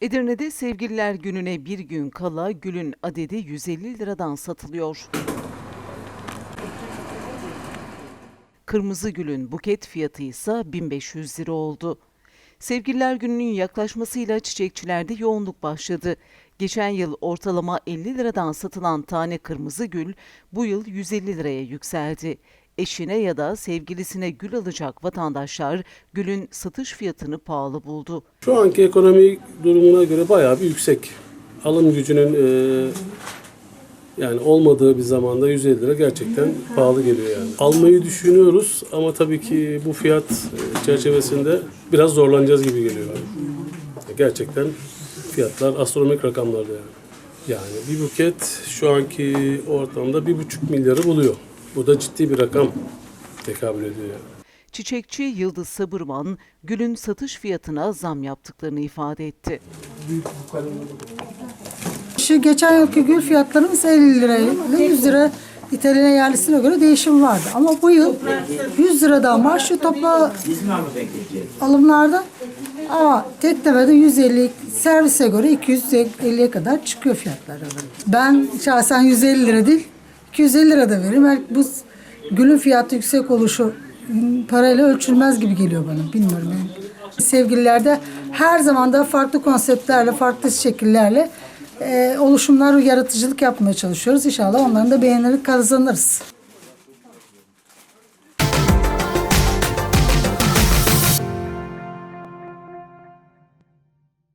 Edirne'de sevgililer gününe bir gün kala gülün adedi 150 liradan satılıyor. Kırmızı gülün buket fiyatı ise 1500 lira oldu. Sevgililer gününün yaklaşmasıyla çiçekçilerde yoğunluk başladı. Geçen yıl ortalama 50 liradan satılan tane kırmızı gül bu yıl 150 liraya yükseldi. Eşine ya da sevgilisine gül alacak vatandaşlar gülün satış fiyatını pahalı buldu. Şu anki ekonomi durumuna göre bayağı bir yüksek. Alım gücünün e, yani olmadığı bir zamanda 150 lira gerçekten pahalı geliyor yani. Almayı düşünüyoruz ama tabii ki bu fiyat e, çerçevesinde biraz zorlanacağız gibi geliyor. Gerçekten fiyatlar astronomik rakamlarda yani. Yani bir buket şu anki ortamda bir buçuk milyarı buluyor. Bu da ciddi bir rakam tekabül ediyor yani. Çiçekçi Yıldız Sabırman, gülün satış fiyatına zam yaptıklarını ifade etti. Şu geçen yılki gül fiyatlarımız 50 lirayla 100 lira İtalyan yerlisine göre değişim vardı. Ama bu yıl 100 liradan başlıyor topla alımlarda. Ama tek tepede 150 servise göre 250'ye kadar çıkıyor fiyatlar. Ben şahsen 150 lira değil 250 lira da veririm. Belki bu gülün fiyatı yüksek oluşu parayla ölçülmez gibi geliyor bana. Bilmiyorum yani. Sevgililerde her zaman da farklı konseptlerle, farklı şekillerle e, oluşumlar, yaratıcılık yapmaya çalışıyoruz. İnşallah onların da beğenileri kazanırız.